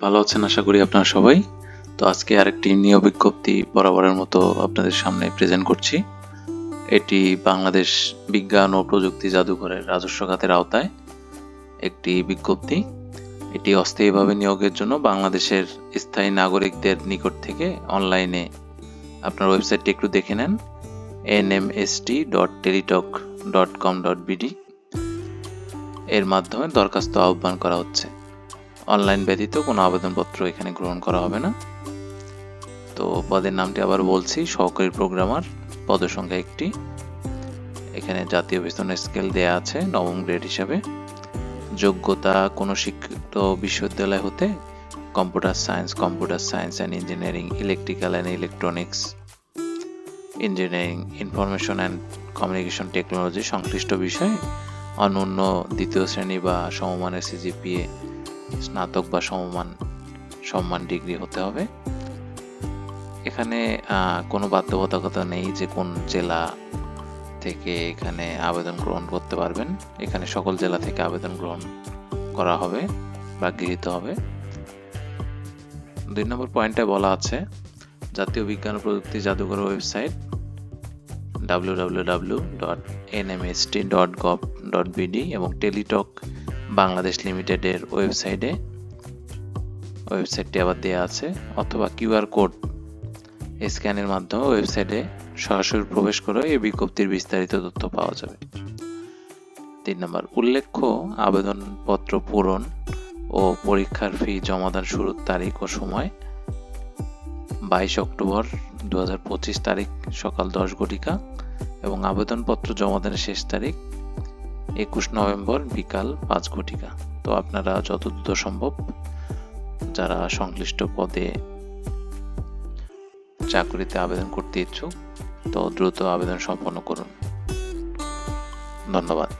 ভালো আছেন আশা করি আপনারা সবাই। তো আজকে আরেকটি নিয়োগ বিজ্ঞপ্তি বরাবরের মতো আপনাদের সামনে প্রেজেন্ট করছি। এটি বাংলাদেশ বিজ্ঞান ও প্রযুক্তি জাদুঘরের রাজস্ব খাতের আওতায় একটি বিজ্ঞপ্তি। এটি অস্থায়ীভাবে নিয়োগের জন্য বাংলাদেশের স্থায়ী নাগরিকদের নিকট থেকে অনলাইনে আপনার ওয়েবসাইটটি একটু দেখে নেন। N M S T dot Teletalk dot com dot BD এর মাধ্যমে দরখাস্ত আহ্বান করা হচ্ছে। অনলাইন ব্যতীত কোনো আবেদনপত্র এখানে গ্রহণ করা হবে না। তো পদের নামটি আবার বলছি, সহকারী প্রোগ্রামার পদসংখ্যা একটি। এখানে জাতীয় বেতন স্কেল দেয়া আছে, নবম গ্রেড হিসাবে। যোগ্যতা কোনো শিক্ষিত বিশ্ববিদ্যালয় হতে computer science computer science and engineering electrical and electronics engineering information and communication technology সংশ্লিষ্ট বিষয়ে অনন্য দ্বিতীয় শ্রেণি বা সমমানের সিজিপিএ স্নাতক বা সমমান, সম্মান ডিগ্রি হতে হবে। এখানে কোনো বাধ্যবাধকতা নেই যে কোন জেলা থেকে এখানে আবেদন গ্রহণ করতে পারবেন। এখানে সকল জেলা থেকে আবেদন গ্রহণ করা হবে বা গৃহীত হবে। দুই নম্বর পয়েন্টে বলা আছে, জাতীয় বিজ্ঞান ও প্রযুক্তি জাদুঘর ওয়েবসাইট www.nmst.gov.bd এবং টেলিটক বাংলাদেশ লিমিটেডের ওয়েবসাইটে, ওয়েবসাইটটি আবার দেওয়া আছে, অথবা কিউআর কোড স্ক্যানের মাধ্যমে ওয়েবসাইটে সরাসরি প্রবেশ করে এই বিজ্ঞপ্তির বিস্তারিত তথ্য পাওয়া যাবে। তিন নম্বর, উল্লেখ্য আবেদনপত্র পূরণ ও পরীক্ষার ফি জমাদান শুরুর তারিখ ও সময় বাইশ অক্টোবর দু হাজার পঁচিশ তারিখ সকাল দশ ঘটিকা এবং আবেদনপত্র জমাদানের শেষ তারিখ একুশ নভেম্বর বিকাল পাঁচ ঘটিকা। তো আপনারা যত দ্রুত সম্ভব যারা সংশ্লিষ্ট পদে চাকরিতে আবেদন করতে ইচ্ছুক, তো দ্রুত আবেদন সম্পন্ন করুন। ধন্যবাদ।